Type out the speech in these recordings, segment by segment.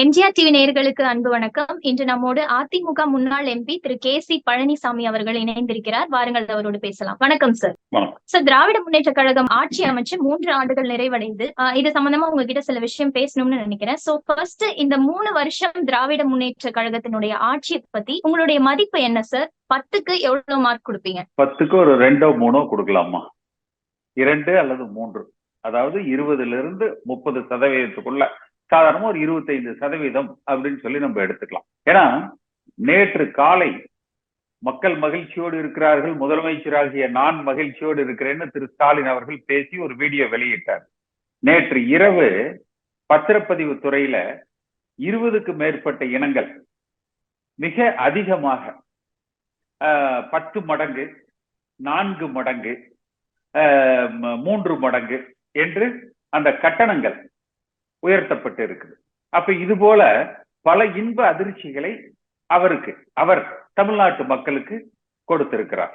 MGR TV நேயர்களுக்கு அன்பு வணக்கம். இன்று நம்மோடு அதிமுக முன்னாள் எம்பி திரு கே சி பழனிசாமி அவர்கள் இணைந்திருக்கிறார். வாருங்கள் அவரோடு பேசலாம். வணக்கம் சார். சார் திராவிட முன்னேற்ற கழகம் ஆட்சி அமைச்சு மூன்று ஆண்டுகள் நிறைவடைந்து இது சம்பந்தமா உங்ககிட்ட சில விஷயம் பேசணும்னு நினைக்கிறேன். சோ ஃபர்ஸ்ட் இந்த மூணு வருஷம் திராவிட முன்னேற்ற கழகத்தினுடைய ஆட்சியை பத்தி உங்களுடைய மதிப்பு என்ன சார் பத்துக்கு எவ்வளவு மார்க் கொடுப்பீங்க? பத்துக்கு ஒரு ரெண்டோ மூணோ கொடுக்கலாமா? இரண்டு அல்லது மூன்று. அதாவது இருபதுல இருந்து முப்பது சதவீதத்துக்குள்ள சாதாரணமா ஒரு இருபத்தைந்து சதவீதம் அப்படின்னு சொல்லி நம்ம எடுத்துக்கலாம். ஏன்னா நேற்று காலை மக்கள் மகிழ்ச்சியோடு இருக்கிறார்கள் முதலமைச்சராகிய நான் மகிழ்ச்சியோடு இருக்கிறேன்னு திரு ஸ்டாலின் அவர்கள் பேசி ஒரு வீடியோ வெளியிட்டார். நேற்று இரவு பத்திரப்பதிவு துறையில இருபதுக்கு மேற்பட்ட இனங்கள் மிக அதிகமாக ஆஹ், பத்து மடங்கு நான்கு மடங்கு ஆஹ், மூன்று மடங்கு என்று அந்த கட்டணங்கள் உயர்த்தப்பட்டு இருக்குது. அப்ப இது போல பல இன்ப அதிர்ச்சிகளை அவருக்கு அவர் தமிழ்நாட்டு மக்களுக்கு கொடுத்திருக்கிறார்.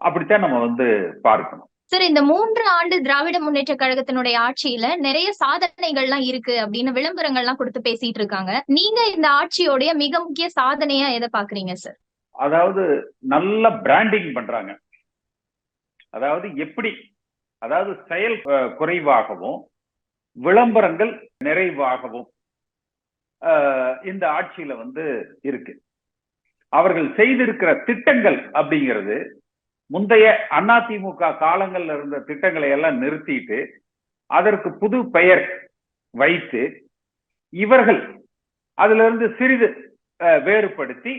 அப்படித்தான் நம்ம வந்து பார்க்கணும். சார் இந்த மூன்று ஆண்டு திராவிட முன்னேற்ற கழகத்தினுடைய ஆட்சியில நிறைய சாதனைகள்லாம் இருக்கு அப்படின்னு விளம்பரங்கள்லாம் கொடுத்து பேசிட்டு இருக்காங்க. நீங்க இந்த ஆட்சியோடைய மிக முக்கிய சாதனையா எதை பாக்குறீங்க சார்? அதாவது நல்ல பிராண்டிங் பண்றாங்க. அதாவது எப்படி அதாவது செயல் குறைவாகவும் விளம்பரங்கள் நிறைவாகவும் இந்த ஆட்சியில வந்து இருக்கு. அவர்கள் செய்திருக்கிற திட்டங்கள் அப்படிங்கிறது முந்தைய அதிமுக காலங்கள்ல இருந்த திட்டங்களை எல்லாம் நிறுத்திட்டு அதற்கு புது பெயர் வைத்து இவர்கள் அதுல இருந்து சிறிது வேறுபடுத்தி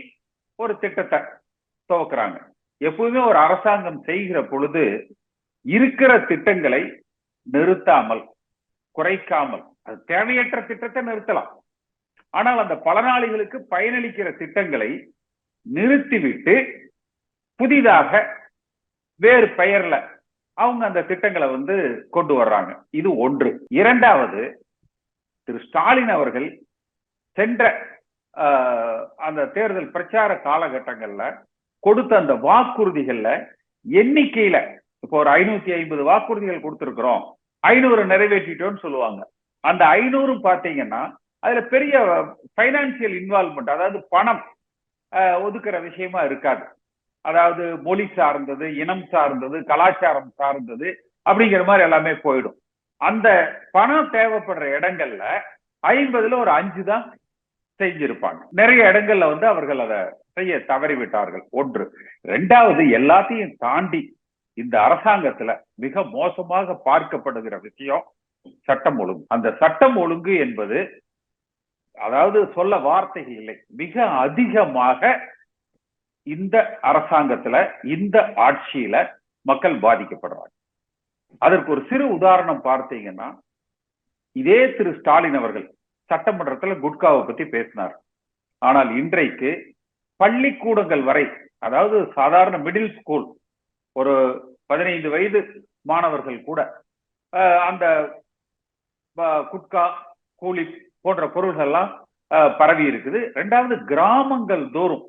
ஒரு திட்டத்தை துவக்குறாங்க. எப்பவுமே ஒரு அரசாங்கம் செய்கிற பொழுது இருக்கிற திட்டங்களை நிறுத்தாமல் குறைக்காமல் அது தேவையற்ற திட்டத்தை நிறுத்தலாம். ஆனால் அந்த பலனாளிகளுக்கு பயனளிக்கிற திட்டங்களை நிறுத்திவிட்டு புதிதாக வேறு பெயர்ல அவங்க அந்த திட்டங்களை வந்து கொண்டு வர்றாங்க. இது ஒன்று. இரண்டாவது திரு ஸ்டாலின் அவர்கள் சென்ற ஆஹ், அந்த தேர்தல் பிரச்சார காலகட்டங்கள்ல கொடுத்த அந்த வாக்குறுதிகள்ல எண்ணிக்கையில இப்போ ஒரு ஐநூத்தி ஐம்பது வாக்குறுதிகள் கொடுத்திருக்கிறோம். ஐநூறு நிறைவேற்றிட்டோம்னு சொல்லுவாங்க. அந்த ஐநூறும் பாத்தீங்கன்னா அதுல பெரிய பைனான்சியல் இன்வால்மெண்ட் அதாவது பணம் ஒதுக்குற விஷயமா இருக்காது. அதாவது மொழி சார்ந்தது இனம் சார்ந்தது கலாச்சாரம் சார்ந்தது அப்படிங்கிற மாதிரி எல்லாமே போயிடும். அந்த பணம் தேவைப்படுற இடங்கள்ல ஐம்பதுல ஒரு அஞ்சு தான் செஞ்சிருப்பாங்க. நிறைய இடங்கள்ல வந்து அவர்கள் அதை செய்ய தவறிவிட்டார்கள். ஒன்று. ரெண்டாவது எல்லாத்தையும் தாண்டி இந்த அரசாங்கத்துல மிக மோசமாக பார்க்கப்படுகிற விஷயம் சட்டம் ஒழுங்கு. அந்த சட்டம் ஒழுங்கு என்பது அதாவது சொல்ல வார்த்தைகள் இல்லை மிக அதிகமாக இந்த அரசாங்கத்துல இந்த ஆட்சியில மக்கள் பாதிக்கப்படுறாங்க. அதற்கு ஒரு சிறு உதாரணம் பார்த்தீங்கன்னா இதே திரு ஸ்டாலின் அவர்கள் சட்டமன்றத்துல குட்காவை பத்தி பேசினார். ஆனால் இன்றைக்கு பள்ளிக்கூடங்கள் வரை அதாவது சாதாரண மிடில் ஸ்கூல் ஒரு பதினைந்து வயது மாணவர்கள் கூட அந்த குட்கா கூலி போன்ற பொருள்கள்லாம் அஹ், பரவி இருக்குது. ரெண்டாவது கிராமங்கள் தோறும்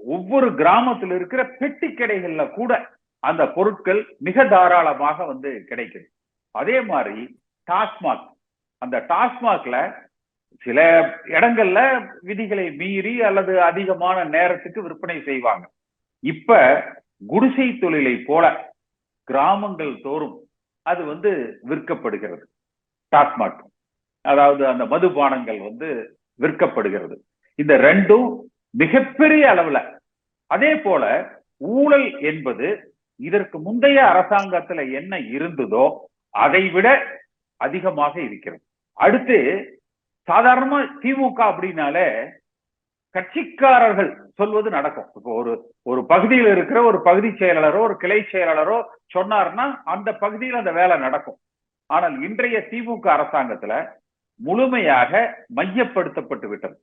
ஒவ்வொரு கிராமத்தில் இருக்கிற பெட்டி கடைகள்ல கூட அந்த பொருட்கள் மிக தாராளமாக வந்து கிடைக்குது. அதே மாதிரி டாஸ்மாக் அந்த டாஸ்மாக்ல சில இடங்கள்ல விதிகளை மீறி அல்லது அதிகமான நேரத்துக்கு விற்பனை செய்வாங்க. இப்ப குடிசை தொழிலை போல கிராமங்கள் தோறும் அது வந்து விற்கப்படுகிறது. டாஸ்மாக். அதாவது அந்த மதுபானங்கள் வந்து விற்கப்படுகிறது. இந்த ரெண்டும் மிகப்பெரிய அளவுல அதே போல ஊழல் என்பது இதற்கு முந்தைய அரசாங்கத்துல என்ன இருந்ததோ அதை விட அதிகமாக இருக்கிறது. அடுத்து சாதாரணமா திமுக அப்படின்னாலே கட்சிக்காரர்கள் சொல்வது நடக்கும். இப்போ ஒரு ஒரு பகுதியில் இருக்கிற ஒரு பகுதி செயலாளரோ ஒரு கிளை செயலாளரோ சொன்னார்னா அந்த பகுதியில் அந்த வேலை நடக்கும். ஆனால் இன்றைய திமுக அரசாங்கத்துல முழுமையாக மையப்படுத்தப்பட்டு விட்டது.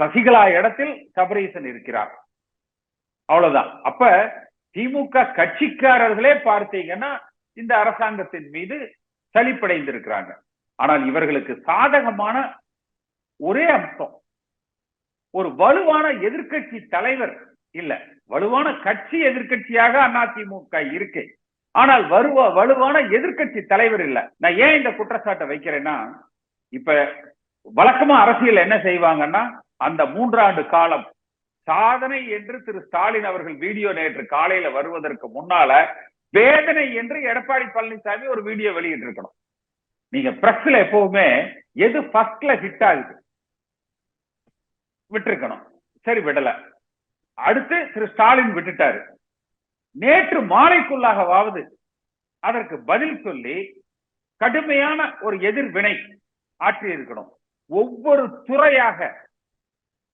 சசிகலா இடத்தில் சபரீசன் இருக்கிறார். அவ்வளவுதான். அப்ப திமுக கட்சிக்காரர்களே பார்த்தீங்கன்னா இந்த அரசாங்கத்தின் மீது சலிப்படைந்திருக்கிறாங்க. ஆனால் இவர்களுக்கு சாதகமான ஒரே அம்சம். ஒரு வலுவான எதிர்கட்சி தலைவர் இல்ல வலுவான கட்சி எதிர்க்கட்சியாக அதிமுக இருக்கு. ஆனால் வருவ வலுவான எதிர்கட்சி தலைவர் இல்ல. நான் ஏன் இந்த குற்றச்சாட்டை வைக்கிறேன்னா இப்ப வழக்கமா அரசியல் என்ன செய்வாங்கன்னா அந்த மூன்றாண்டு காலம் சாதனை என்று திரு ஸ்டாலின் அவர்கள் வீடியோ நேற்று காலையில வருவதற்கு முன்னால வேதனை என்று எடப்பாடி பழனிசாமி ஒரு வீடியோ வெளியிட்டு இருக்கணும் நீங்க பிரஸ்ல எப்பவுமே எது ஃபர்ஸ்ட்ல ஹிட் ஆகுது? விட்டுருக்கணும். சரி விடல. அடுத்து திரு ஸ்டாலின் விட்டுட்டாரு. நேற்று மாலைக்குள்ளாகவாவது அதற்கு பதில் சொல்லி கடுமையான ஒரு எதிர்வினை ஆற்றி இருக்கணும் ஒவ்வொரு துறையாக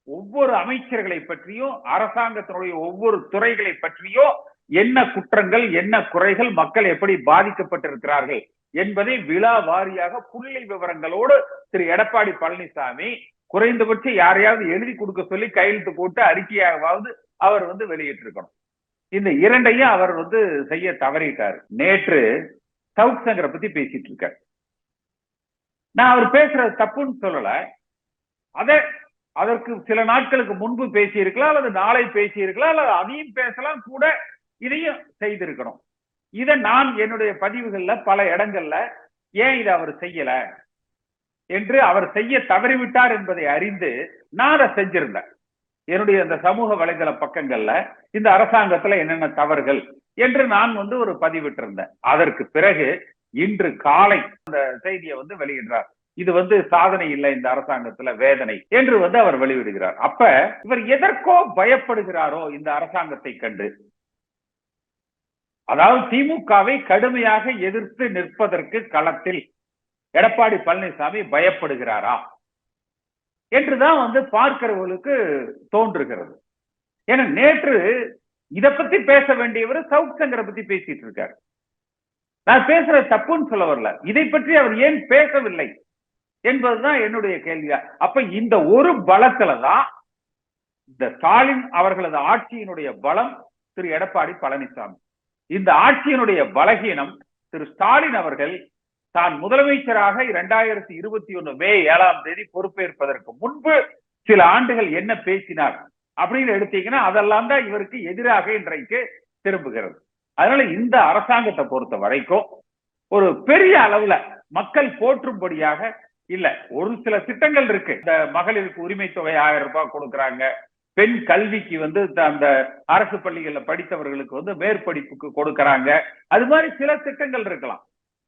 ஒவ்வொரு அமைச்சர்களை பற்றியும் அரசாங்கத்தினுடைய ஒவ்வொரு துறைகளை பற்றியும் என்ன குற்றங்கள் என்ன குறைகள் மக்கள் எப்படி பாதிக்கப்பட்டிருக்கிறார்கள் என்பதை விழா வாரியாக புள்ளி விவரங்களோடு திரு எடப்பாடி பழனிசாமி குறைந்தபட்சம் யாரையாவது எழுதி கொடுக்க சொல்லி கையெழுத்து போட்டு அறிக்கையாகவாவது அவர் வந்து வெளியிட்டிருக்கணும். இந்த இரண்டையும் அவர் வந்து செய்ய தவறிட்டார். நேற்று சவுத் சங்கரை பத்தி பேசிட்டு இருக்கார். நான் அவர் பேசுறது தப்புன்னு சொல்லல. அத அதற்கு சில நாட்களுக்கு முன்பு பேசியிருக்கலாம் அல்லது நாளை பேசியிருக்கலாம் அல்லது அதையும் பேசலாம் கூட இதையும் செய்திருக்கணும். இதை நான் என்னுடைய பதிவுகள்ல பல இடங்கள்ல ஏன் இதை அவர் செய்யல? என்று அவர் செய்ய தவறிவிட்டார் என்பதை அறிந்து நான் அதை செஞ்சிருந்தேன். என்னுடைய அந்த சமூக வலைதள பக்கங்கள்ல இந்த அரசாங்கத்துல என்னென்ன தவறுகள் என்று நான் வந்து ஒரு பதிவிட்டிருந்தேன். அதற்கு பிறகு இன்று காலை அந்த செய்தியை வந்து வெளியிடுறார். இது வந்து சாதனை இல்லை இந்த அரசாங்கத்துல வேதனை என்று வந்து அவர் வெளியிடுகிறார். அப்ப இவர் எதற்கோ பயப்படுகிறாரோ இந்த அரசாங்கத்தை கண்டு அதாவது திமுகவை கடுமையாக எதிர்த்து நிற்பதற்கு களத்தில் எடப்பாடி பழனிசாமி பயப்படுகிறாரா என்றுதான் வந்து பார்க்கிறவர்களுக்கு தோன்றுகிறது. ஏன்னா நேற்று இத பத்தி பேச வேண்டியவர் சவுத் சங்கரை பத்தி பேசிட்டு இருக்காரு. நான் பேசுற தப்புன்னு சொல்ல வரல. இதை பற்றி அவர் ஏன் பேசவில்லை என்பதுதான் என்னுடைய கேள்வியா. அப்ப இந்த ஒரு பலத்துல தான் இந்த ஸ்டாலின் அவர்களது ஆட்சியினுடைய பலம் திரு எடப்பாடி பழனிசாமி. இந்த ஆட்சியினுடைய பலகீனம் திரு ஸ்டாலின் அவர்கள் தான் முதலமைச்சராக இரண்டாயிரத்தி இருபத்தி ஒண்ணு மே ஏழாம் தேதி பொறுப்பேற்பதற்கு முன்பு சில ஆண்டுகள் என்ன பேசினார் அப்படின்னு எடுத்தீங்கன்னா அதெல்லாம் தான் இவருக்கு எதிராக இன்றைக்கு திரும்புகிறது. அதனால இந்த அரசாங்கத்தை பொறுத்த வரைக்கும் ஒரு பெரிய அளவுல மக்கள் போற்றும்படியாக இல்ல ஒரு சில திட்டங்கள் இருக்கு. இந்த மகளிருக்கு உரிமை தொகை ஆயிரம் ரூபாய் கொடுக்கறாங்க. பெண் கல்விக்கு வந்து அந்த அரசு பள்ளிகள்ல படித்தவர்களுக்கு வந்து மேற்படிப்புக்கு கொடுக்கறாங்க. அது மாதிரி சில திட்டங்கள் இருக்கலாம்.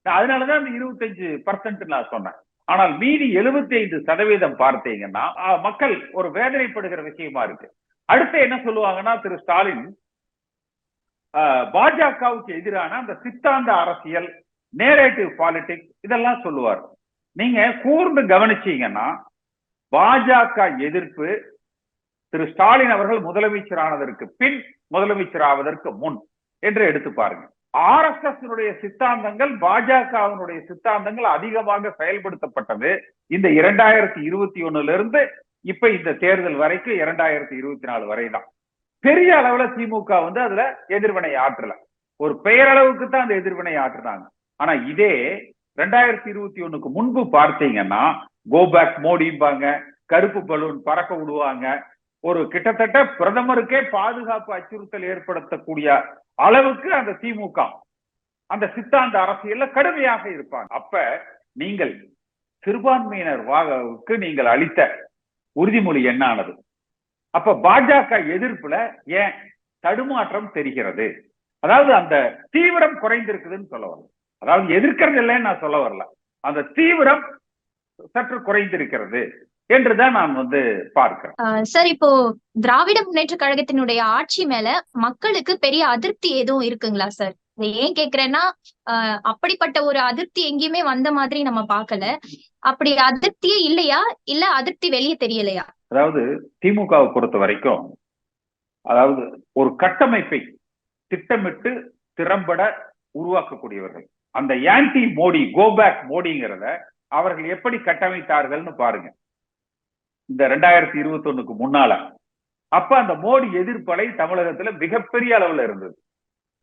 அதனாலதான் அந்த இருபத்தஞ்சு பர்சன்ட் நான் சொன்னேன். ஆனால் மீதி எழுபத்தி ஐந்து சதவீதம் பார்த்தீங்கன்னா மக்கள் ஒரு வேதனைப்படுகிற விஷயமா இருக்கு. அடுத்து என்ன சொல்லுவாங்கன்னா திரு ஸ்டாலின் பாஜகவுக்கு எதிரான அந்த சித்தாந்த அரசியல் நேரேட்டிவ் பாலிடிக்ஸ் இதெல்லாம் சொல்லுவார். நீங்க கூர்ந்து கவனிச்சீங்கன்னா பாஜக எதிர்ப்பு திரு ஸ்டாலின் அவர்கள் முதலமைச்சரானதற்கு பின் முதலமைச்சர் ஆவதற்கு முன் என்று எடுத்து பாருங்க. ஆர் எஸ் எஸ் சித்தாந்தங்கள் பாஜகவினுடைய சித்தாந்தங்கள் அதிகமாக செயல்படுத்தப்பட்டது. இந்த இரண்டாயிரத்தி இருபத்தி ஒண்ணுல இருந்து இப்ப இந்த தேர்தல் வரைக்கும் இரண்டாயிரத்தி இருபத்தி நாலு வரை தான் பெரிய அளவுல திமுக வந்து அதுல எதிர்வினை ஆற்றல. ஒரு பெயரளவுக்கு தான் அந்த எதிர்வினை ஆற்றுனாங்க. ஆனா இதே ரெண்டாயிரத்தி இருபத்தி ஒண்ணுக்கு முன்பு பார்த்தீங்கன்னா கோபேக் மோடிம்பாங்க கருப்பு பலூன் பறக்க விடுவாங்க ஒரு கிட்டத்தட்ட பிரதமருக்கே பாதுகாப்பு அச்சுறுத்தல் ஏற்படுத்தக்கூடிய அளவுக்கு அந்த திமுக அந்த சித்தாந்த அரசியல்ல கடுமையாக இருப்பாங்க. அப்ப நீங்கள் சிறுபான்மையினர் வாக்கு நீங்கள் அளித்த உறுதிமொழி என்னானது? அப்ப பாஜக எதிர்ப்புல ஏன் தடுமாற்றம் தெரிகிறது? அதாவது அந்த தீவிரம் குறைந்திருக்குதுன்னு சொல்ல வரல. அதாவது எதிர்க்கிறது இல்லைன்னு நான் சொல்ல வரல. அந்த தீவிரம் சற்று குறைந்திருக்கிறது. என்றுதான் நான் வந்து பார்க்கிறேன் சார் இப்போ திராவிட முன்னேற்ற கழகத்தினுடைய ஆட்சி மேல மக்களுக்கு பெரிய அதிருப்தி எதுவும் இருக்குங்களா சார்? ஏன் கேக்குறேன்னா அப்படிப்பட்ட ஒரு அதிருப்தி எங்கேயுமே வந்த மாதிரி நம்ம பார்க்கல. அப்படி அதிருப்தியே இல்லையா? இல்ல அதிருப்தி வெளியே தெரியலையா? அதாவது திமுகவை பொறுத்த வரைக்கும் அதாவது ஒரு கட்டமைப்பை திட்டமிட்டு திறம்பட உருவாக்கக்கூடியவர்கள். அந்த ஆன்டி மோடி கோபேக் மோடிங்கிறத அவர்கள் எப்படி கட்டமைத்தார்கள்னு பாருங்க. இந்த ரெண்டாயிரத்தி இருபத்தி ஒண்ணுக்கு முன்னால. அப்ப அந்த மோடி எதிர்ப்பலை தமிழகத்துல மிகப்பெரிய அளவுல இருந்தது.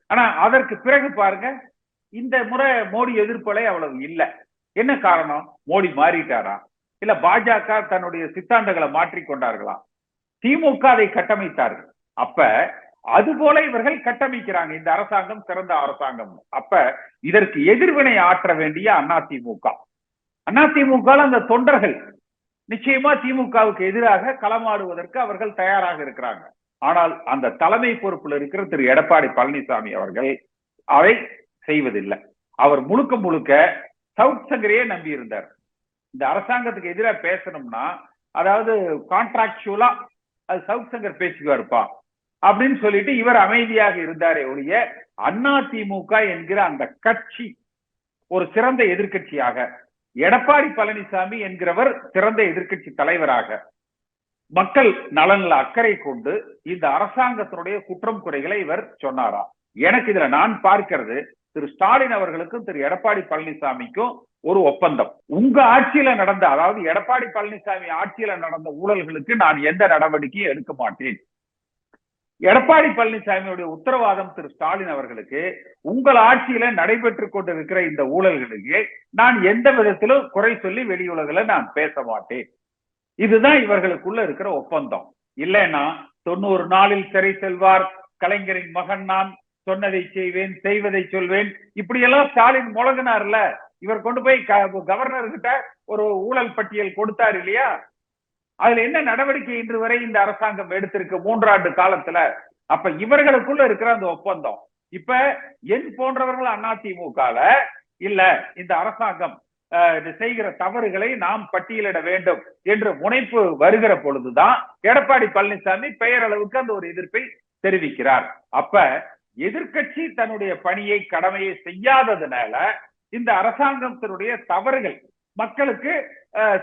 ஆனா அதற்கு பிறகு பாருங்க இந்த முறை மோடி எதிர்ப்பலை அவ்வளவு இல்லை. என்ன காரணம்? மோடி மாறிட்டாரா? இல்ல பாஜக தன்னுடைய சித்தாந்தங்களை மாற்றிக்கொண்டார்களா திமுக அதை கட்டமைத்தார்கள். அப்ப அது போல இவர்கள் கட்டமைக்கிறாங்க. இந்த அரசாங்கம் சிறந்த அரசாங்கம். அப்ப இதற்கு எதிர்வினை ஆற்ற வேண்டிய அண்ணா திமுக. அதிமுக அந்த தொண்டர்கள் நிச்சயமா திமுகவுக்கு எதிராக களமாடுவதற்கு அவர்கள் தயாராக இருக்கிறாங்க. ஆனால் அந்த தலைமை பொறுப்பில் இருக்கிற திரு எடப்பாடி பழனிசாமி அவர்கள் அதை செய்வதில்லை. அவர் முழுக்க முழுக்க சவுத் சங்கரையே நம்பி இருந்தார். இந்த அரசாங்கத்துக்கு எதிராக பேசணும்னா அதாவது கான்ட்ராக்சுவலா அது சவுத் சங்கர் பேசிக்குவாருப்பா அப்படின்னு சொல்லிட்டு இவர் அமைதியாக இருந்தாரே ஒழிய அண்ணா திமுக என்கிற அந்த கட்சி ஒரு சிறந்த எதிர்க்கட்சியாக எடப்பாடி பழனிசாமி என்கிறவர் சிறந்த எதிர்க்கட்சி தலைவராக. மக்கள் நலன்ல அக்கறை கொண்டு இந்த அரசாங்கத்தினுடைய குற்றம் குறைகளை இவர் சொன்னாரா? எனக்கு இதுல நான் பார்க்கிறது திரு ஸ்டாலின் அவர்களுக்கும் திரு எடப்பாடி பழனிசாமிக்கும் ஒரு ஒப்பந்தம். உங்க ஆட்சியில நடந்த அதாவது எடப்பாடி பழனிசாமி ஆட்சியில நடந்த ஊழல்களுக்கு நான் எந்த நடவடிக்கையும் எடுக்க மாட்டேன். எடப்பாடி பழனிசாமியுடைய உத்தரவாதம் திரு ஸ்டாலின் அவர்களுக்கு உங்கள் ஆட்சியில நடைபெற்று கொண்டிருக்கிற இந்த ஊழல்களுக்கு நான் எந்த விதத்திலும் குறை சொல்லி வெளியுலகில நான் பேச மாட்டேன். இதுதான் இவர்களுக்குள்ள இருக்கிற ஒப்பந்தம். இல்லைன்னா தொண்ணூறு நாளில் சிறை செல்வார் கலைஞரின் மகன் நான் சொன்னதை செய்வேன் செய்வதை சொல்வேன். இப்படி எல்லாம் ஸ்டாலின் முழங்கினார்ல. இவர் கொண்டு போய் கவர்னர் கிட்ட ஒரு ஊழல் பட்டியல் கொடுத்தார் இல்லையா? அதுல என்ன நடவடிக்கை இன்று வரை இந்த அரசாங்கம் எடுத்திருக்கு? மூன்றாண்டு காலத்துல. அப்ப இவர்களுக்குள்ள இருக்கிற அந்த ஒப்பந்தம். இப்ப என் போன்றவர்கள் அதிமுகல இல்ல இந்த அரசாங்கம் செய்கிற தவறுகளை நாம் பட்டியலிட வேண்டும் என்ற முனைப்பு வருகிற பொழுதுதான் எடப்பாடி பழனிசாமி பெயரளவுக்கு அந்த ஒரு எதிர்ப்பை தெரிவிக்கிறார். அப்ப எதிர்கட்சி தன்னுடைய பணியை கடமையை செய்யாததுனால இந்த அரசாங்கத்தினுடைய தவறுகள் மக்களுக்கு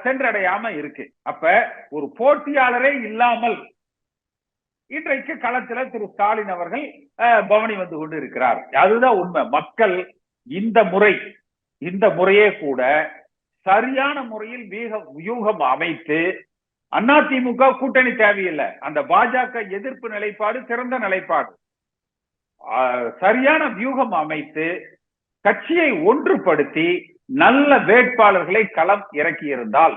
சென்றடையாம இருக்கு. அப்ப ஒரு போட்டியாளரே இல்லாமல் இன்றைக்கு களத்துல திரு ஸ்டாலின் அவர்கள் பவனி வந்து கொண்டு இருக்கிறார் அதுதான் உண்மை. மக்கள் இந்த முறை இந்த முறையே கூட சரியான முறையில் வியூகம் அமைத்து அதிமுக கூட்டணி தேவையில்லை. அந்த பாஜக எதிர்ப்பு நிலைப்பாடு சிறந்த நிலைப்பாடு. சரியான வியூகம் அமைத்து கட்சியை ஒன்றுபடுத்தி நல்ல வேட்பாளர்களை களம் இறக்கியிருந்தால்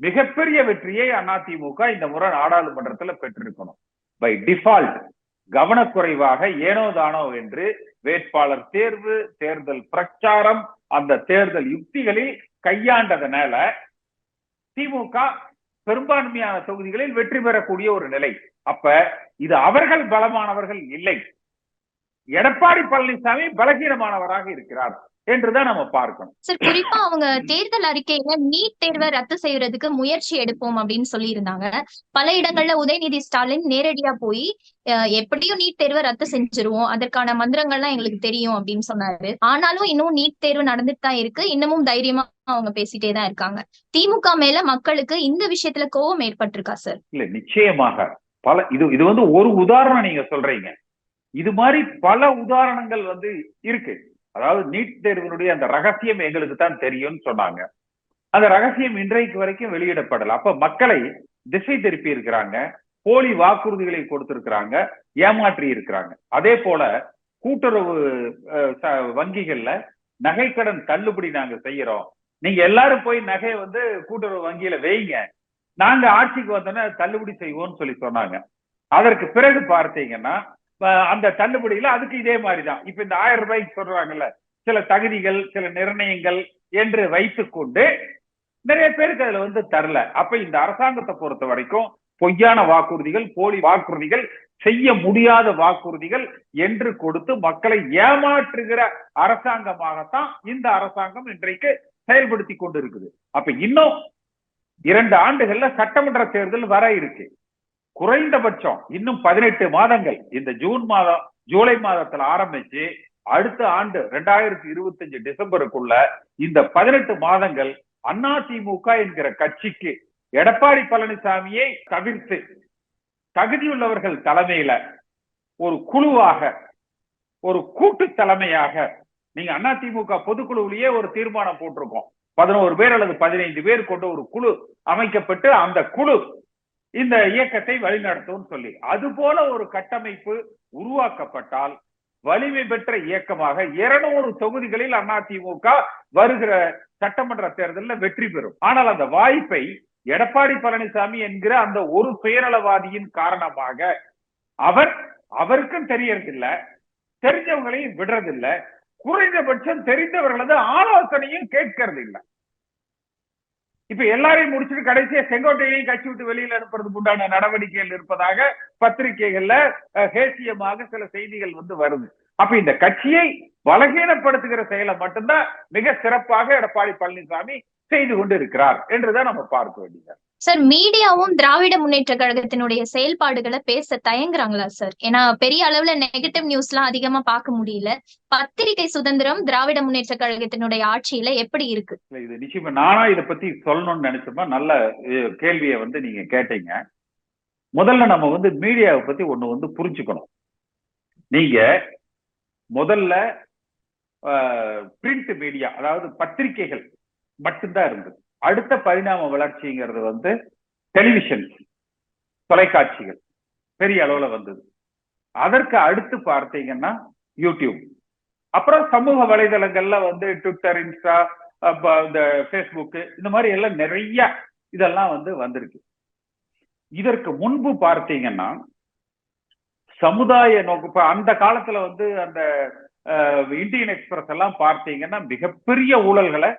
மிகப்பெரிய வெற்றியை அதிமுக இந்த முறை நாடாளுமன்றத்துல பெற்றிருக்கணும். பை டிஃபால்ட் கவனக்குறைவாக ஏனோ தானோ என்று வேட்பாளர் தேர்வு தேர்தல் பிரச்சாரம் அந்த தேர்தல் யுக்திகளில் கையாண்டதனால திமுக பெரும்பான்மையான தொகுதிகளில் வெற்றி பெறக்கூடிய ஒரு நிலை. அப்ப இது அவர்கள் பலமானவர்கள் இல்லை. எடப்பாடி பழனிசாமி பலகீனமானவராக இருக்கிறார். என்றுதான் நம்ம பார்க்கணும். சார் குறிப்பா அவங்க தேர்தல் அறிக்கையில நீட் தேர்வை ரத்து செய்யறதுக்கு முயற்சி எடுப்போம் அப்படின்னு சொல்லி இருந்தாங்க பல இடங்கள்ல உதயநிதி ஸ்டாலின் நேரடியா போய் எப்படியும் நீட் தேர்வை ரத்து செஞ்சிருவோம் அதற்கான மந்திரங்கள்லாம் எங்களுக்கு தெரியும் அப்படின்னு சொன்னாரு. ஆனாலும் இன்னும் நீட் தேர்வு நடந்துட்டு தான் இருக்கு. இன்னமும் தைரியமா அவங்க பேசிட்டே தான் இருக்காங்க. திமுக மேல மக்களுக்கு இந்த விஷயத்துல கோவம் ஏற்பட்டிருக்கா சார்? இல்ல நிச்சயமாக. பல இது இது வந்து ஒரு உதாரணம் நீங்க சொல்றீங்க. இது மாதிரி பல உதாரணங்கள் வந்து இருக்கு. அதாவது நீட் தேர்வினுடைய அந்த ரகசியம் எங்களுக்கு தான் தெரியும்னு சொன்னாங்க. அந்த ரகசியம் இன்றைக்கு வரைக்கும் வெளியிடப்படல. அப்ப மக்களை திசை திருப்பி இருக்கிறாங்க போலி வாக்குறுதிகளை கொடுத்திருக்கிறாங்க ஏமாற்றி இருக்கிறாங்க. அதே போல கூட்டுறவு வங்கிகள்ல நகைக்கடன் தள்ளுபடி நாங்க செய்யறோம். நீங்க எல்லாரும் போய் நகையை வந்து கூட்டுறவு வங்கியில வைங்க. நாங்க ஆட்சிக்கு வந்தோன்னா தள்ளுபடி செய்வோம்னு சொல்லி சொன்னாங்க. அதற்கு பிறகு பார்த்தீங்கன்னா அந்த தள்ளுபடியில அதுக்கு இதே மாதிரிதான். இப்ப இந்த ஆயிரம் ரூபாய்க்கு சொல்றாங்கல்ல சில தகுதிகள் சில நிர்ணயங்கள் என்று வைத்துக்கொண்டு நிறைய பேருக்கு அதுல வந்து தரல. அப்ப இந்த அரசாங்கத்தை பொறுத்த வரைக்கும் பொய்யான வாக்குறுதிகள் போலி வாக்குறுதிகள் செய்ய முடியாத வாக்குறுதிகள் என்று கொடுத்து மக்களை ஏமாற்றுகிற அரசாங்கமாகத்தான் இந்த அரசாங்கம் இன்றைக்கு செயல்படுத்தி கொண்டு இருக்குது அப்ப இன்னும் இரண்டு ஆண்டுகள்ல சட்டமன்ற தேர்தல் வர இருக்கு. குறைந்தபட்சம் இன்னும் பதினெட்டு மாதங்கள். இந்த ஜூன் மாதம் ஜூலை மாதத்துல ஆரம்பிச்சு அடுத்த ஆண்டு ரெண்டாயிரத்தி இருபத்தி அஞ்சு டிசம்பருக்குள்ள இந்த பதினெட்டு மாதங்கள் அதிமுக என்கிற கட்சிக்கு எடப்பாடி பழனிசாமியை தவிர்த்து தகுதியுள்ளவர்கள் தலைமையில ஒரு குழுவாக ஒரு கூட்டு தலைமையாக நீங்க அதிமுக பொதுக்குழுவிலேயே ஒரு தீர்மானம் போட்டிருக்கோம். பதினோரு பேர் அல்லது பதினைந்து பேர் கொண்ட ஒரு குழு அமைக்கப்பட்டு அந்த குழு இந்த இயக்கத்தை வழிநடத்தும் சொல்லி. அது போல ஒரு கட்டமைப்பு உருவாக்கப்பட்டால் வலிமை பெற்ற இயக்கமாக இருநூறு தொகுதிகளில் அதிமுக வருகிற சட்டமன்ற தேர்தலில் வெற்றி பெறும். ஆனால் அந்த வாய்ப்பை எடப்பாடி பழனிசாமி என்கிற அந்த ஒரு சுயநலவாதியின் காரணமாக அவர் அவருக்கும் தெரியறதில்ல தெரிஞ்சவங்களையும் விடுறதில்ல குறைந்தபட்சம் தெரிந்தவர்களது ஆலோசனையும் கேட்கறது இல்லை இப்ப எல்லாரையும் முடிச்சுட்டு கடைசியா செங்கோட்டையையும் கட்சி விட்டு வெளியில அனுப்புறதுக்கு உண்டான நடவடிக்கைகள் இருப்பதாக பத்திரிகைகள்ல ஹேசியமாக சில செய்திகள் வந்து வருது. அப்ப இந்த கட்சியை பலகீனப்படுத்துகிற செயலை மட்டும்தான் மிக சிறப்பாக எடப்பாடி பழனிசாமி செய்து கொண்டு இருக்கிறார் என்றுதான் நம்ம பார்க்க வேண்டியது சார் மீடியாவும் திராவிட முன்னேற்ற கழகத்தினுடைய செயல்பாடுகளை பேச தயங்குறாங்களா சார்? ஏன்னா பெரிய அளவுல நெகட்டிவ் நியூஸ் எல்லாம் அதிகமா பார்க்க முடியல. பத்திரிகை சுதந்திரம் திராவிட முன்னேற்ற கழகத்தினுடைய ஆட்சியில எப்படி இருக்கு? இது நிச்சயமா நானா இதை பத்தி சொல்லணும்னு நினைச்சோமா? நல்ல கேள்விய கேள்வியை வந்து நீங்க கேட்டீங்க. முதல்ல நம்ம வந்து மீடியாவை பத்தி ஒண்ணு வந்து புரிஞ்சுக்கணும். நீங்க முதல்ல பிரிண்ட் மீடியா அதாவது பத்திரிகைகள் மட்டும்தான் இருந்தது. அடுத்த பரிணாம வளர்ச்சிங்கிறது வந்து டெலிவிஷன் தொலைக்காட்சிகள் பெரிய அளவுல வந்தது. அதற்கு அடுத்து பார்த்தீங்கன்னா யூடியூப். அப்புறம் சமூக வலைதளங்கள்ல வந்து ட்விட்டர் இன்ஸ்டா இந்த ஃபேஸ்புக் இந்த மாதிரி எல்லாம் நிறைய இதெல்லாம் வந்து வந்திருக்கு. இதற்கு முன்பு பார்த்தீங்கன்னா சமுதாய நோக்கு அந்த காலத்துல வந்து அந்த இந்தியன் எக்ஸ்பிரஸ் எல்லாம் பார்த்தீங்கன்னா மிகப்பெரிய ஊழல்களை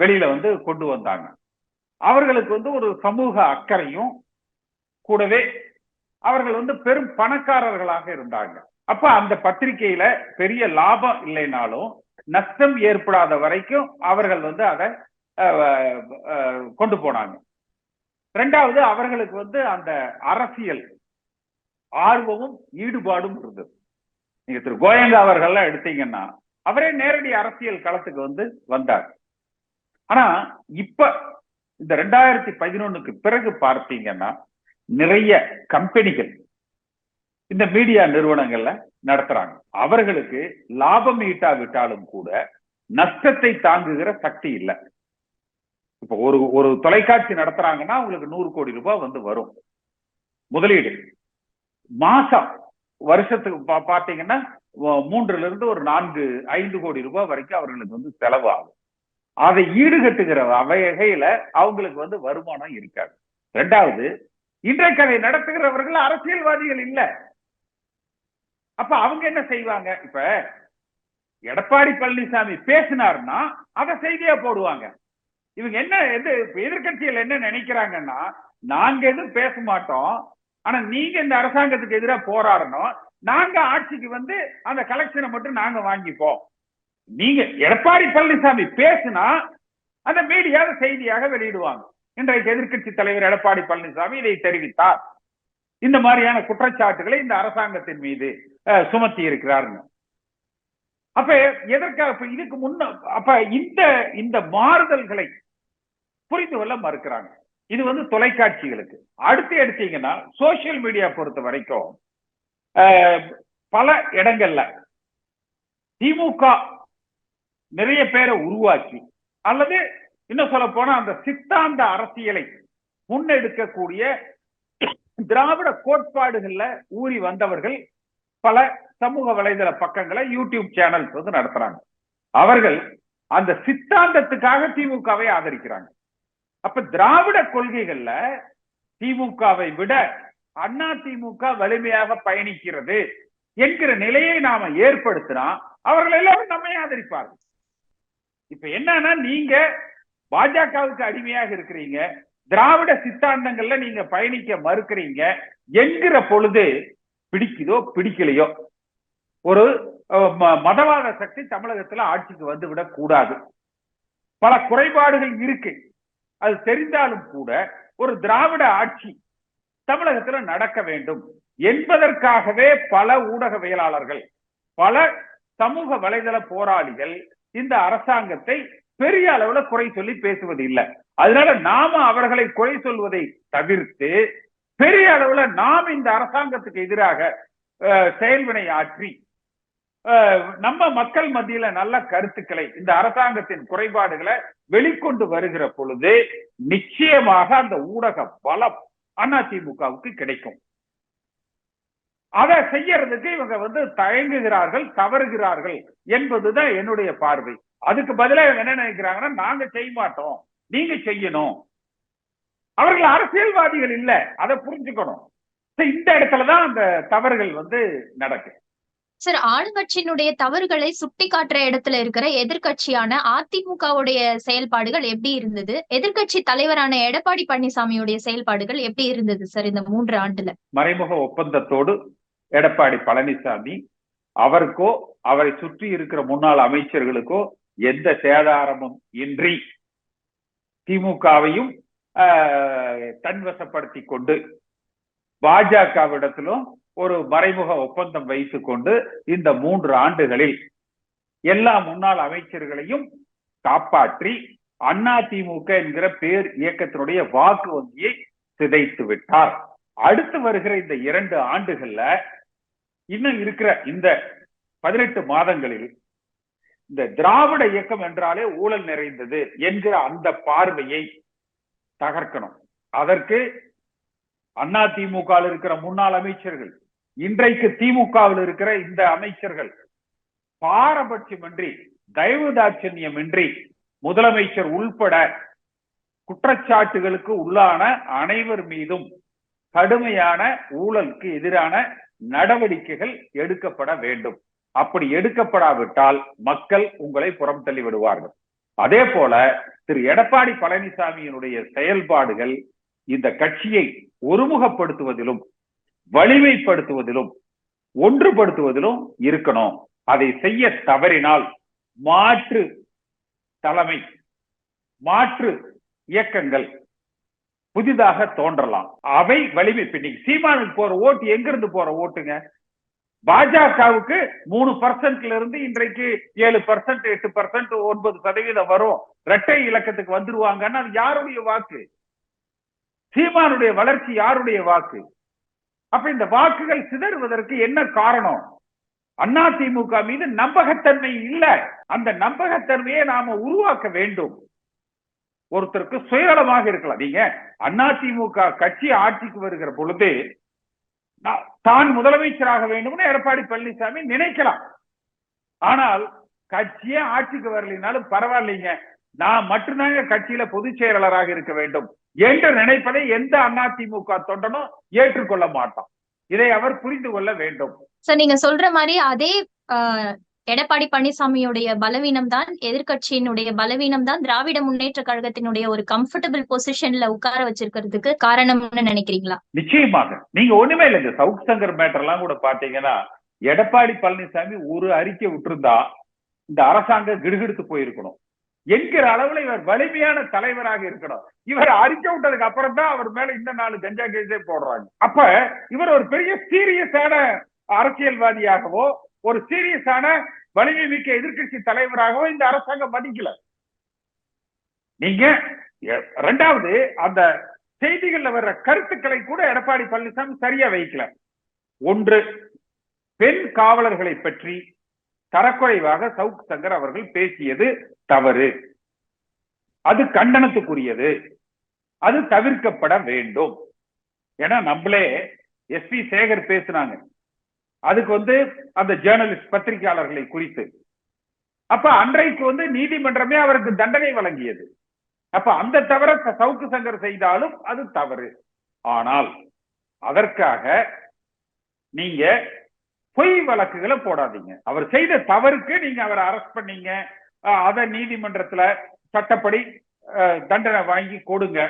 வெளியில வந்து கொண்டு வந்தாங்க. அவர்களுக்கு வந்து ஒரு சமூக அக்கறையும் கூடவே அவர்கள் வந்து பெரும் பணக்காரர்களாக இருந்தாங்க. அப்ப அந்த பத்திரிகையில பெரிய லாபம் இல்லைனாலும் நஷ்டம் ஏற்படாத வரைக்கும் அவர்கள் வந்து அதை கொண்டு போனாங்க. ரெண்டாவது அவர்களுக்கு வந்து அந்த அரசியல் ஆர்வமும் ஈடுபாடும் இருந்தது. நீங்க திரு. கோயங்கா அவர்கள்லாம் எடுத்தீங்கன்னா அவரே நேரடி அரசியல் களத்துக்கு வந்து வந்தார். ஆனா இப்ப இந்த ரெண்டாயிரத்தி பதினொன்னுக்கு பிறகு பார்த்தீங்கன்னா நிறைய கம்பெனிகள் இந்த மீடியா நிறுவனங்கள்ல நடத்துறாங்க. அவர்களுக்கு லாபம் ஈட்டாவிட்டாலும் கூட நஷ்டத்தை தாங்குகிற சக்தி இல்லை. இப்ப ஒரு ஒரு தொலைக்காட்சி நடத்துறாங்கன்னா உங்களுக்கு நூறு கோடி ரூபாய் வந்து வரும். முதலீடு. மாசம் வருஷத்துக்கு பா- பார்த்தீங்கன்னா மூன்றுல இருந்து ஒரு நான்கு ஐந்து கோடி ரூபாய் வரைக்கும் அவர்களுக்கு வந்து செலவு ஆகும் அதை ஈடுகட்டுகிற வகையில அவங்களுக்கு வந்து வருமானம் இருக்காது. ரெண்டாவது இன்றைக்கு அதை நடத்துகிறவர்கள் அரசியல்வாதிகள் இல்ல. அப்ப அவங்க என்ன செய்வாங்க? இப்ப எடப்பாடி பழனிசாமி பேசினார்னா அதை செய்தியா போடுவாங்க. இவங்க என்ன எது எதிர்கட்சிகள் என்ன நினைக்கிறாங்கன்னா நாங்க எதுவும் பேச மாட்டோம். ஆனா நீங்க இந்த அரசாங்கத்துக்கு எதிராக போராடணும். நாங்க ஆட்சிக்கு வந்து அந்த கலெக்ஷனை மட்டும் நாங்க வாங்கிப்போம். நீங்க எடப்பாடி பழனிசாமி பேசினா அந்த மீடியாவை செய்தியாக வெளியிடுவாங்க. இன்றைக்கு எதிர்க்கட்சி தலைவர் எடப்பாடி பழனிசாமி இதை தெரிவித்தார். இந்த மாதிரியான குற்றச்சாட்டுகளை இந்த அரசாங்கத்தின் மீது அஹ், சுமத்தி இருக்கிறாருங்க அப்ப எதற்காக இதுக்கு முன்ன அப்ப இந்த இந்த மாறுதல்களை புரிந்து கொள்ள மறுக்கிறாங்க. இது வந்து தொலைக்காட்சிகளுக்கு. அடுத்து எடுத்தீங்கன்னா சோசியல் மீடியா பொறுத்த வரைக்கும் பல இடங்கள்ல திமுக நிறைய பேரை உருவாக்கி அல்லது இன்னும் சொல்ல போனா அந்த சித்தாந்த அரசியலை முன்னெடுக்கக்கூடிய திராவிட கோட்பாடுகள்ல ஊறி வந்தவர்கள் பல சமூக வலைதள பக்கங்களை யூடியூப் சேனல்ஸ் வந்து நடத்துறாங்க. அவர்கள் அந்த சித்தாந்தத்துக்காக திமுகவை ஆதரிக்கிறாங்க. அப்ப திராவிட கொள்கைகள்ல திமுகவை விட அண்ணா திமுக வலிமையாக பயணிக்கிறது என்கிற நிலையை நாம ஏற்படுத்தினா அவர்கள் எல்லாரும் நம்மை ஆதரிப்பார்கள். இப்ப என்னன்னா நீங்க பாஜகவுக்கு அடிமையாக இருக்கிறீங்க. திராவிட சித்தாந்தங்கள்ல நீங்க பயணிக்க மறுக்கிறீங்க. என்கிற பொழுது பிடிக்குதோ பிடிக்கலையோ ஒரு மதவாத சக்தி தமிழகத்துல ஆட்சிக்கு வந்துவிடக் கூடாது. பல குறைபாடுகள் இருக்கு. அது தெரிந்தாலும் கூட ஒரு திராவிட ஆட்சி தமிழகத்துல நடக்க வேண்டும் என்பதற்காகவே பல ஊடகவியலாளர்கள் பல சமூக வலைதள போராளிகள் இந்த அரசாங்கத்தை பெரிய அளவுல குறை சொல்லி பேசுவது இல்லை. அதனால நாம அவர்களை குறை சொல்வதை தவிர்த்து பெரிய அளவுல நாம் இந்த அரசாங்கத்துக்கு எதிராக அஹ், செயல்வினை ஆற்றி நம்ம மக்கள் மத்தியில நல்ல கருத்துக்களை இந்த அரசாங்கத்தின் குறைபாடுகளை வெளிக்கொண்டு வருகிற பொழுது நிச்சயமாக அந்த ஊடக பலம் அதிமுகவுக்கு கிடைக்கும். அதை செய்யறதுக்கு இவங்க வந்து தயங்குகிறார்கள் தவறுகிறார்கள் என்பதுதான் என்னுடைய பார்வை. அதுக்கு பதிலா இவங்க என்ன நினைக்கிறாங்கன்னா நாங்க செய்ய மாட்டோம் நீங்க செய்யணும். அவர்கள் அரசியல்வாதிகள் இல்ல அதை புரிஞ்சுக்கணும். இந்த இடத்துலதான் அந்த தவறுகள் வந்து நடக்கும் சார் ஆளுங்கட்சியினுடைய தவறுகளை சுட்டி காட்டுற இடத்துல இருக்கிற எதிர்க்கட்சியான அதிமுகவுடைய செயல்பாடுகள் எப்படி இருந்தது? எதிர்க்கட்சி தலைவரான எடப்பாடி பழனிசாமியுடைய செயல்பாடுகள் எப்படி இருந்தது சார் இந்த மூன்று ஆண்டுல? மறைமுக ஒப்பந்தத்தோடு எடப்பாடி பழனிசாமி அவருக்கோ அவரை சுற்றி இருக்கிற முன்னாள் அமைச்சர்களுக்கோ எந்த சேதாரமும் இன்றி திமுகவையும் தன்வசப்படுத்தி கொண்டு பாஜகவிடத்திலும் ஒரு மறைமுக ஒப்பந்தம் வைத்துக் கொண்டு இந்த மூன்று ஆண்டுகளில் எல்லா முன்னாள் அமைச்சர்களையும் காப்பாற்றி அண்ணா திமுக என்கிற பேர் இயக்கத்தினுடைய வாக்கு வங்கியை சிதைத்து விட்டார். அடுத்து வருகிற இந்த இரண்டு ஆண்டுகள்ல இன்னும் இருக்கிற இந்த பதினெட்டு மாதங்களில் இந்த திராவிட இயக்கம் என்றாலே ஊழல் நிறைந்தது என்கிற அந்த பார்வையை தகர்க்கணும். அதற்கு அண்ணா திமுக இருக்கிற முன்னாள் அமைச்சர்கள் இன்றைக்கு திமுகவில் இருக்கிற இந்த அமைச்சர்கள் பாரபட்சமின்றி தயவு தாட்சண்யமின்றி முதலமைச்சர் உள்பட குற்றச்சாட்டுகளுக்கு உள்ளான அனைவர் மீதும் கடுமையான ஊழலுக்கு எதிரான நடவடிக்கைகள் எடுக்கப்பட வேண்டும். அப்படி எடுக்கப்படாவிட்டால் மக்கள் உங்களை புறம் தள்ளி விடுவார்கள். அதே போல திரு எடப்பாடி பழனிசாமியினுடைய செயல்பாடுகள் இந்த கட்சியை ஒருமுகப்படுத்துவதிலும் வலிமைப்படுத்துவதிலும் ஒன்றுபடுத்துவதிலும் இருக்கணும். அதை செய்ய தவறினால் மாற்று தலைமை மாற்று இயக்கங்கள் புதிதாக தோன்றலாம். அவை வலிமை. இன்னைக்கு சீமானுக்கு போற ஓட்டு எங்க இருந்து போற ஓட்டுங்க? பாஜகவுக்கு மூணு பர்சன்ட்ல இருந்து இன்றைக்கு ஏழு பர்சன்ட் எட்டு பர்சன்ட் ஒன்பது சதவீதம் வரும். இரட்டை இலக்கத்துக்கு வந்துருவாங்கன்னா அது யாருடைய வாக்கு? சீமானுடைய வளர்ச்சி யாருடைய வாக்கு? அப்ப இந்த வாக்குகள் சிதறுவதற்கு என்ன காரணம்? அண்ணா திமுக மீது நம்பகத்தன்மை இல்ல. அந்த நம்பகத்தன்மையை நாம உருவாக்க வேண்டும். ஒருத்தருக்கு சுயநலமாக இருக்கலாம். நீங்க அண்ணா திமுக கட்சி ஆட்சிக்கு வருகிற பொழுது தான் முதலமைச்சராக வேண்டும்னு எடப்பாடி பழனிசாமி நினைக்கலாம். ஆனால் கட்சியே ஆட்சிக்கு வரலினாலும் பரவாயில்லைங்க. நான் மட்டும்தாங்க கட்சியில பொதுச் செயலாளராக இருக்க வேண்டும் என்று நினைப்பதை எந்த அதிமுக தொண்டனும் ஏற்றுக்கொள்ள மாட்டான். இதை அவர் புரிந்து கொள்ள வேண்டும். சார் நீங்க சொல்ற மாதிரி அதே எடப்பாடி பழனிசாமியுடைய பலவீனம் தான் எதிர்கட்சியினுடைய பலவீனம் தான் திராவிட முன்னேற்ற கழகத்தினுடைய ஒரு கம்ஃபர்டபிள் பொசிஷன்ல உட்கார வச்சிருக்கிறதுக்கு காரணம்னு நினைக்கிறீங்களா? நிச்சயமாக. நீங்க ஒண்ணுமே இல்லைங்க சவுத் சங்கர் மேட்டர் எல்லாம் கூட பாத்தீங்கன்னா எடப்பாடி பழனிசாமி ஒரு அறிக்கை விட்டுருந்தா இந்த அரசாங்கம் கிடுகிடுத்து போயிருக்கணும். என்கிற அளவுல இவர் வலிமையான தலைவராக இருக்கணும். இவர் அறிக்கை விட்டதுக்கு அப்புறம் தான் அவர் மேல இந்த நாலு கஞ்சா கேஸே போடுறாங்க. அப்ப இவர் ஒரு பெரிய சீரியஸான அரசியல்வாதியாகவோ ஒரு சீரியஸான வலிமை மிக்க எதிர்கட்சி தலைவராகவும் இந்த அரசாங்கம் மதிக்கல நீங்க ரெண்டாவது அந்த செய்திகள்ல வர்ற கருத்துக்களை கூட எடப்பாடி பழனிசாமி சரியா வைக்கல. ஒன்று பெண் காவலர்களை பற்றி தரக்குறைவாக சவுக் சங்கர் அவர்கள் பேசியது தவறு. அது கண்டனத்துக்குரியது. அது தவிர்க்கப்பட வேண்டும். ஏன்னா நம்மளே எஸ் பி சேகர் பேசுனாங்க. அதுக்கு வந்து அந்த ஜேர்னலிஸ்ட் பத்திரிகையாளர்களை குறித்து. அப்ப அன்றைக்கு வந்து நீதிமன்றமே அவருக்கு தண்டனை வழங்கியது. அப்ப அந்த தவிர சவுக்கு சங்கர் செய்தாலும் அது தவறு. ஆனால் அதற்காக நீங்க பொய் வழக்குகளை போடாதீங்க. அவர் செய்த தவறுக்கு நீங்க அவரை அரெஸ்ட் பண்ணீங்க. அத நீதிமன்றத்துல சட்டப்படி தண்டனை வாங்கி கொடுங்க.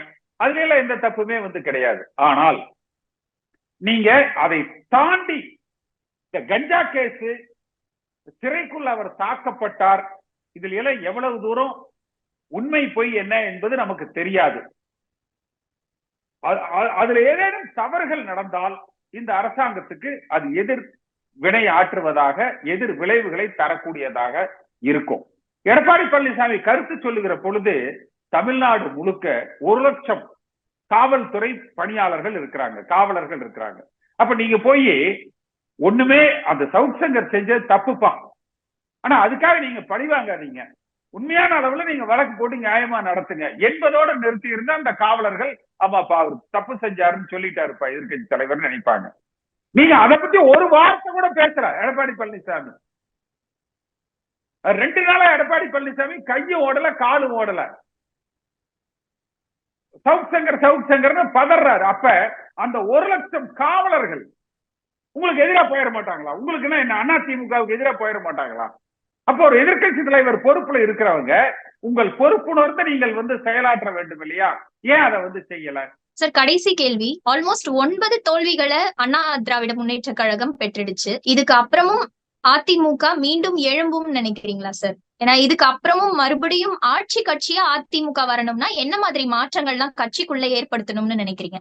அதுல எந்த தப்புமே வந்து கிடையாது. ஆனால் நீங்க அதை தாண்டி இந்த கஞ்சா கேஸ் சிறைக்குள் அவர் தாக்கப்பட்டார். இதில் எல்லாம் எவ்வளவு தூரம்? உண்மை பொய் என்ன என்பது நமக்கு தெரியாது. அதுல ஏதேனும் தவறுகள் நடந்தால் இந்த அரசாங்கத்துக்கு அது எதிர் வினை ஆற்றுவதாக எதிர் விளைவுகளை தரக்கூடியதாக இருக்கும். எடப்பாடி பழனிசாமி கருத்து சொல்லுகிற பொழுது தமிழ்நாடு முழுக்க ஒரு லட்சம் காவல்துறை பணியாளர்கள் இருக்கிறாங்க காவலர்கள் இருக்கிறாங்க. அப்ப நீங்க போய் ஒண்ணுமே அந்த சவுத் சங்கர் செஞ்சது தப்புப்பான். ஆனா அதுக்காக நீங்க பழிவாங்காதீங்க உண்மையான அளவுல நீங்க வழக்கு போட்டு நியாயமா நடத்துங்க. என்பதோட நிறுத்தி இருந்தா அந்த காவலர்கள் ஆமாப்பா அவர் தப்பு செஞ்சாருன்னு சொல்லிட்டாருப்பா எதிர்கட்சி தலைவர் நினைப்பாங்க. நீங்க அதை பத்தி ஒரு வார்த்தை கூட பேசுற எடப்பாடி பழனிசாமி. ரெண்டு நாளா எடப்பாடி பழனிசாமி கையும் ஓடல காலும் ஓடல. சவுத் சங்கர் சவுத் சங்கர்னு பதறாரு. அப்ப அந்த ஒரு லட்சம் காவலர்கள் உங்களுக்கு எதிராக போயிட மாட்டாங்களா? உங்களுக்கு என்ன அண்ணா திமுகவுக்கு எதிராக போயிட மாட்டாங்களா? அப்போ ஒரு எதிர்க்கட்சி தலைவர் பொறுப்புல இருக்கிறவங்க உங்கள் பொறுப்புணர்ந்து நீங்கள் வந்து செயலாற்ற வேண்டும் இல்லையா? ஏன் அதை வந்து செய்யல? சார் கடைசி கேள்வி. ஆல்மோஸ்ட் ஒன்பது தோல்விகளை அண்ணா திராவிட முன்னேற்ற கழகம் பெற்றுடுச்சு. இதுக்கு அப்புறமும் அதிமுக மீண்டும் எழும்பும் நினைக்கிறீங்களா சார் ஏன்னா இதுக்கு அப்புறமும் மறுபடியும் ஆட்சி கட்சியா அதிமுக வரணும்னா என்ன மாதிரி மாற்றங்கள்லாம் கட்சிக்குள்ள ஏற்படுத்தணும்னு நினைக்கிறீங்க?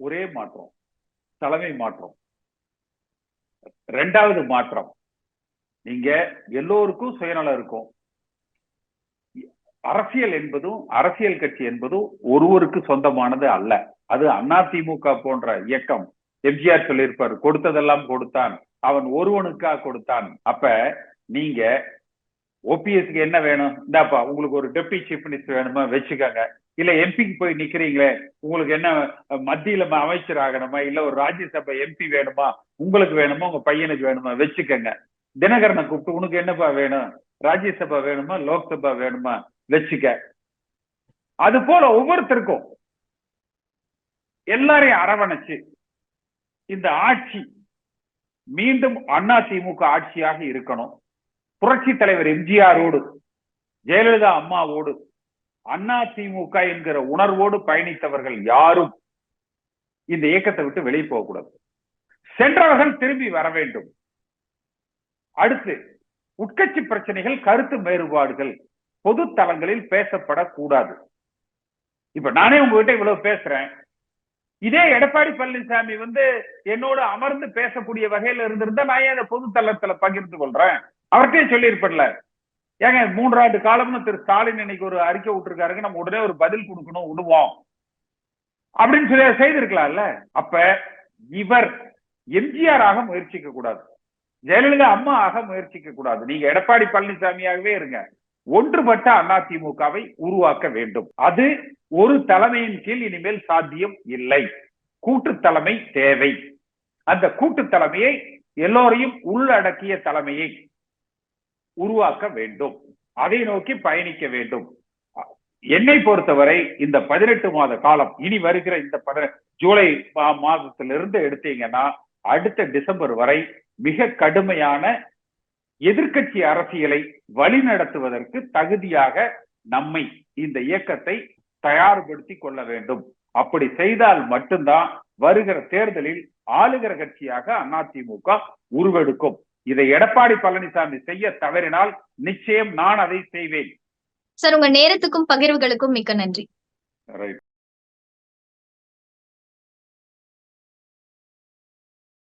ஒரே மாற்றம். தலைமை மாற்றம். ரெண்டாவது மாற்றம். நீங்க எல்லோருக்கும் சுயநலம் இருக்கும் அரசியல் என்பதும் அரசியல் கட்சி என்பதும் ஒருவருக்கு சொந்தமானது அல்ல. அது அதிமுக போன்ற இயக்கம். எம்ஜிஆர் சொல்லியிருப்பார் கொடுத்ததெல்லாம் கொடுத்தான். அவன் ஒருவனுக்காக கொடுத்தான். அப்ப நீங்க ஓபிஎஸ்க்கு என்ன வேணும்? இந்தாப்பா உங்களுக்கு ஒரு டெப்டி சீஃப் மினிஸ்டர் வேணுமா? வச்சுக்கோங்க. இல்ல எம்பிக்கு போய் நிக்கிறீங்களே உங்களுக்கு என்ன மத்தியில அமைச்சர் ஆகணுமா? இல்ல ஒரு ராஜ்யசபா எம்பி வேணுமா? உங்களுக்கு வேணுமா? உங்க பையனுக்கு வேணுமா? வச்சுக்கோங்க. தினகரனை கூப்பிட்டு உனக்கு என்னப்பா வேணும்? ராஜ்யசபா வேணுமா? லோக்சபா வேணுமா? வச்சுக்க. அது போல ஒவ்வொருத்தருக்கும் எல்லாரையும் அரவணைச்சு இந்த ஆட்சி மீண்டும் அண்ணா திமுக ஆட்சியாக இருக்கணும். புரட்சி தலைவர் எம்ஜிஆரோடு ஜெயலலிதா அம்மாவோடு அண்ணா திமுக என்கிற உணர்வோடு பயணித்தவர்கள் யாரும் இந்த இயக்கத்தை விட்டு வெளியே போகக்கூடாது சென்றவர்கள் திரும்பி வர வேண்டும். அடுத்து உட்கட்சி பிரச்சனைகள் கருத்து வேறுபாடுகள் பொது தளங்களில் பேசப்படக்கூடாது. இப்ப நானே உங்ககிட்ட இவ்வளவு பேசுறேன். இதே எடப்பாடி பழனிசாமி வந்து என்னோட அமர்ந்து பேசக்கூடிய வகையில இருந்திருந்தா நான் ஏன் பொது தளத்துல பகிர்ந்து கொள்றேன்? அவர்கிட்டே சொல்லியிருப்பேன்ல. ஏங்க மூன்று ஆண்டு காலம்னு திரு ஸ்டாலின் இன்னைக்கு ஒரு அறிக்கை விட்டுருக்காருங்க நம்ம உடனே ஒரு பதில் கொடுக்கணும் விடுவோம். அப்படின்னு சொல்லி செய்திருக்கலாம்ல. அப்ப இவர் எம்ஜிஆர் ஆக முயற்சிக்க கூடாது. ஜெயலலிதா அம்மா ஆக முயற்சிக்க கூடாது. நீங்க எடப்பாடி பழனிசாமியாகவே இருங்க. ஒன்றுபட்ட அதிமுகவை உருவாக்க வேண்டும். அது ஒரு தலைமையின் கீழ் இனிமேல் சாத்தியம் இல்லை. கூட்டு தலைமை தேவை. அந்த கூட்டு தலைமையை எல்லோரையும் உள்ளடக்கிய தலைமையை உருவாக்க வேண்டும். அதை நோக்கி பயணிக்க வேண்டும். என்னை பொறுத்தவரை இந்த பதினெட்டு மாத காலம் இனி வருகிற இந்த ஜூலை மாதத்திலிருந்து எடுத்தீங்கன்னா அடுத்த டிசம்பர் வரை மிக கடுமையான எதிர்கட்சி அரசியலை வழிநடத்துவதற்கு தகுதியாக நம்மை இந்த இயக்கத்தை தயார்படுத்தி கொள்ள வேண்டும். அப்படி செய்தால் மட்டும்தான் வருகிற தேர்தலில் ஆளுகிற கட்சியாக அதிமுக உருவெடுக்கும். இதை எடப்பாடி பழனிசாமி செய்ய தவறினால் நிச்சயம் நான் அதை செய்வேன். சார் உங்க நேரத்துக்கும் பகிர்வுகளுக்கும் மிக்க நன்றி.